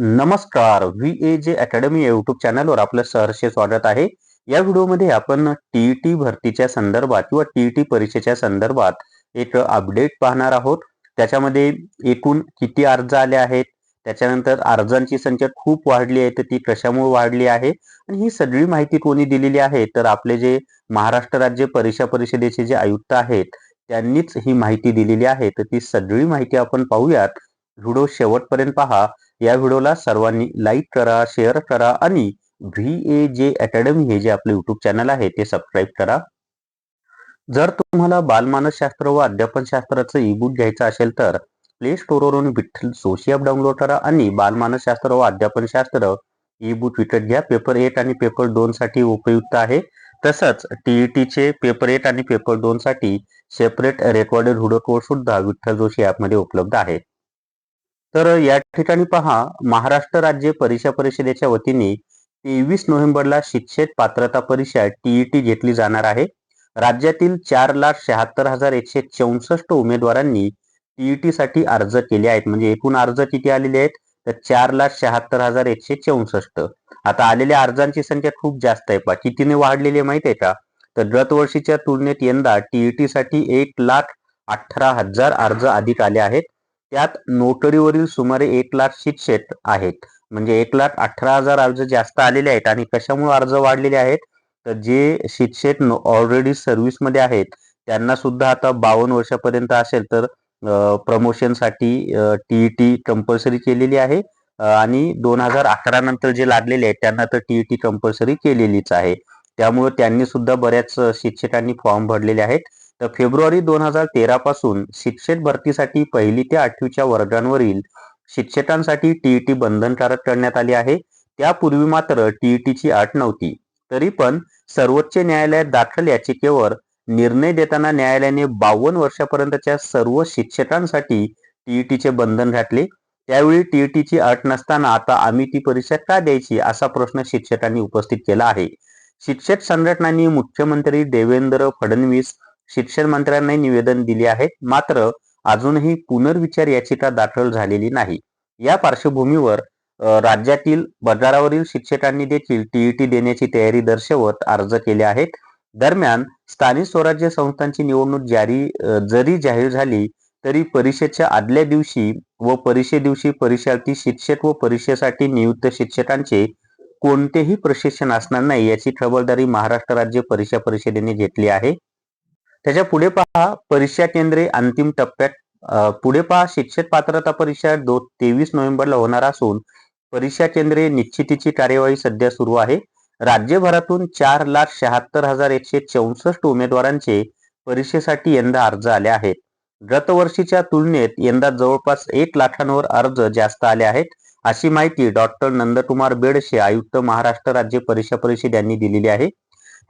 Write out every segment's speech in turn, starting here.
नमस्कार V A जे academy YouTube चॅनलवर आपलं सहर्ष स्वागत आहे. या व्हिडिओमध्ये आपण टीईटी भरतीच्या संदर्भात किंवा टीईटी परीक्षेच्या संदर्भात एक अपडेट पाहणार आहोत. त्याच्यामध्ये एकूण किती अर्ज आले आहेत त्याच्यानंतर अर्जांची संख्या खूप वाढली आहे तर ती कशामुळे वाढली आहे? आणि ही सगळी माहिती कोणी दिलेली आहे तर आपले जे महाराष्ट्र राज्य परीक्षा परिषदेचे जे आयुक्त आहेत त्यांनीच ही माहिती दिलेली आहे. तर ती सगळी माहिती आपण पाहूयात. व्हिडिओ शेवटपर्यंत पहा. या व्हिडिओला सर्वांनी लाईक करा शेअर करा आणि व्ही ए जे अकॅडमी हे जे आपले युट्यूब चॅनल आहे ते सबस्क्राईब करा. जर तुम्हाला बालमानसशास्त्र व अध्यापनशास्त्राचं ई बुक घ्यायचं असेल तर प्ले स्टोरवरून विठ्ठल सोशी ॲप डाउनलोड करा आणि बालमानसशास्त्र व अध्यापनशास्त्र ई बुक विकत घ्या. पेपर एक आणि पेपर दोन साठी उपयुक्त आहे. तसंच टीईटीचे पेपर एक आणि पेपर दोन साठी सेपरेट रेकॉर्डेड व्हिडिओ कोर्स सुद्धा विठ्ठल जोशी ॲपमध्ये उपलब्ध आहेत तर या ठिकाणी पहा महाराष्ट्र राज्य परीक्षा परिषदेच्या वतीने तेवीस नोव्हेंबरला शिक्षक पात्रता परीक्षा टीईटी घेतली जाणार आहे. राज्यातील चार लाख शहात्तर हजार एकशे चौसष्ट उमेदवारांनी टीईटी साठी अर्ज केले आहेत. म्हणजे एकूण अर्ज किती आलेले आहेत? तर चार लाख शहात्तर हजार एकशे चौसष्ट. आता आलेल्या अर्जांची संख्या खूप जास्त आहे. पा कितीने वाढलेली आहे माहिती आहे का? तर गतवर्षीच्या तुलनेत यंदा टीईटी साठी एक लाख अठरा हजार अर्ज अधिक आले आहेत. त्यात नोटरीवरील सुमारे एक लाख शिक्षक आहेत. म्हणजे एक लाख अठरा हजार अर्ज जास्त आलेले आहेत आणि कशामुळे अर्ज वाढलेले आहेत? तर जे शिक्षक ऑलरेडी सर्व्हिसमध्ये आहेत त्यांना सुद्धा आता बावन्न वर्षापर्यंत असेल तर प्रमोशनसाठी टीईटी कंपल्सरी केलेली आहे. आणि दोन हजार अकरा नंतर जे लागलेले आहेत त्यांना तर टीईटी कंपल्सरी केलेलीच आहे. त्यामुळे त्यांनी सुद्धा बऱ्याच शिक्षकांनी फॉर्म भरलेले आहेत. तर फेब्रुवारी दोन हजार तेरा पासून शिक्षक भरतीसाठी पहिली ते आठवीच्या वर्गांवरील शिक्षकांसाठी टीईटी बंधनकारक करण्यात आली आहे. त्यापूर्वी मात्र टीईटीची अट नव्हती. तरी पण सर्वोच्च न्यायालयात दाखल याचिकेवर निर्णय देताना न्यायालयाने बावन्न वर्षापर्यंतच्या सर्व शिक्षकांसाठी टीईटीचे बंधन घातले. त्यावेळी टीईटीची अट नसताना आता आम्ही ती परीक्षा का द्यायची असा प्रश्न शिक्षकांनी उपस्थित केला आहे. शिक्षक संघटनांनी मुख्यमंत्री देवेंद्र फडणवीस शिक्षण मंत्र्यांनी निवेदन दिले आहे. मात्र अजूनही पुनर्विचार याचिका दाखल झालेली नाही. या पार्श्वभूमीवर राज्यातील बाजारावरील शिक्षकांनी देखील टीईटी देण्याची तयारी दर्शवत अर्ज केले आहेत. दरम्यान स्थानिक स्वराज्य संस्थांची निवडणूक जारी जरी जाहीर झाली तरी परीक्षेच्या आदल्या दिवशी व परीक्षे दिवशी परीक्षार्थी शिक्षक व परीक्षेसाठी नियुक्त शिक्षकांचे कोणतेही प्रशिक्षण असणार नाही याची खबरदारी महाराष्ट्र राज्य परीक्षा परिषदेने घेतली आहे. त्याच्या पुढे पहा परीक्षा केंद्रे अंतिम टप्प्यात पुढे पहा शिक्षक पात्रता परीक्षा दो तेवीस नोव्हेंबरला होणार असून परीक्षा केंद्रे निश्चितीची कार्यवाही सध्या सुरू आहे. राज्यभरातून चार लाख शहात्तर हजार एकशे चौसष्ट उमेदवारांचे परीक्षेसाठी यंदा अर्ज आले आहेत. गतवर्षीच्या तुलनेत यंदा जवळपास एक लाखांवर अर्ज जास्त आले आहेत अशी माहिती डॉक्टर नंदकुमार बेडशे आयुक्त महाराष्ट्र राज्य परीक्षा परिषद यांनी दिलेली आहे.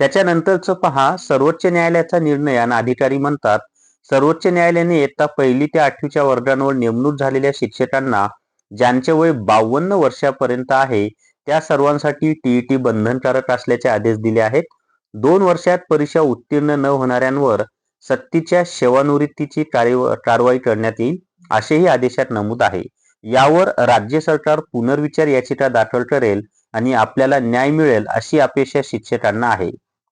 त्याच्यानंतरचं पहा सर्वोच्च न्यायालयाचा निर्णय आणि अधिकारी म्हणतात सर्वोच्च न्यायालयाने इयत्ता पहिली ते आठवीच्या वर्गांवर नेमणूक झालेल्या शिक्षकांना ज्यांचे वय बावन्न वर्षापर्यंत आहे त्या सर्वांसाठी टीईटी बंधनकारक असल्याचे आदेश दिले आहेत. दोन वर्षात परीक्षा उत्तीर्ण न होणाऱ्यांवर सक्तीच्या सेवानिवृत्तीची कारवाई करण्यात येईल असेही आदेशात नमूद आहे. यावर राज्य सरकार पुनर्विचार याचिका दाखल करेल आणि आपल्याला न्याय मिळेल अशी अपेक्षा शिक्षकांना आहे.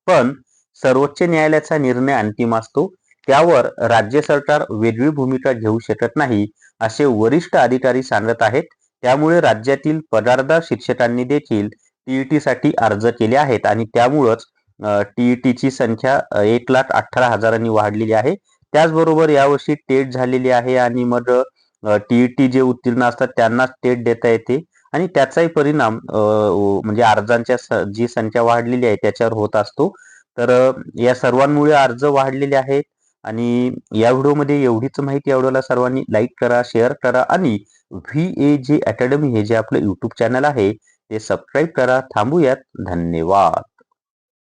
पण सर्वोच्च न्यायालयाचा निर्णय अंतिम असतो. त्यावर राज्य सरकार वेगळी भूमिका घेऊ शकत नाही असे वरिष्ठ अधिकारी सांगत आहेत. त्यामुळे राज्यातील पगारदार शिक्षकांनी देखील टीईटी साठी अर्ज केले आहेत आणि त्यामुळंच टीईटीची संख्या एक लाख अठरा हजारांनी वाढलेली आहे. त्याचबरोबर यावर्षी टेट झालेली आहे आणि मग टीईटी जे उत्तीर्ण असतात त्यांना टेट देता येते. आणि त्याचाही परिणाम म्हणजे अर्जांच्या जी संख्या वाढलेली आहे त्याच्यावर होत असतो. तर या सर्वांमुळे अर्ज वाढलेले आहेत आणि या व्हिडिओमध्ये एवढीच माहिती व्हिडिओला सर्वांनी लाईक करा शेअर करा आणि व्ही ए जे अकॅडमी हे जे आपलं यूट्यूब चॅनल आहे ते सबस्क्राईब करा. थांबूयात. धन्यवाद.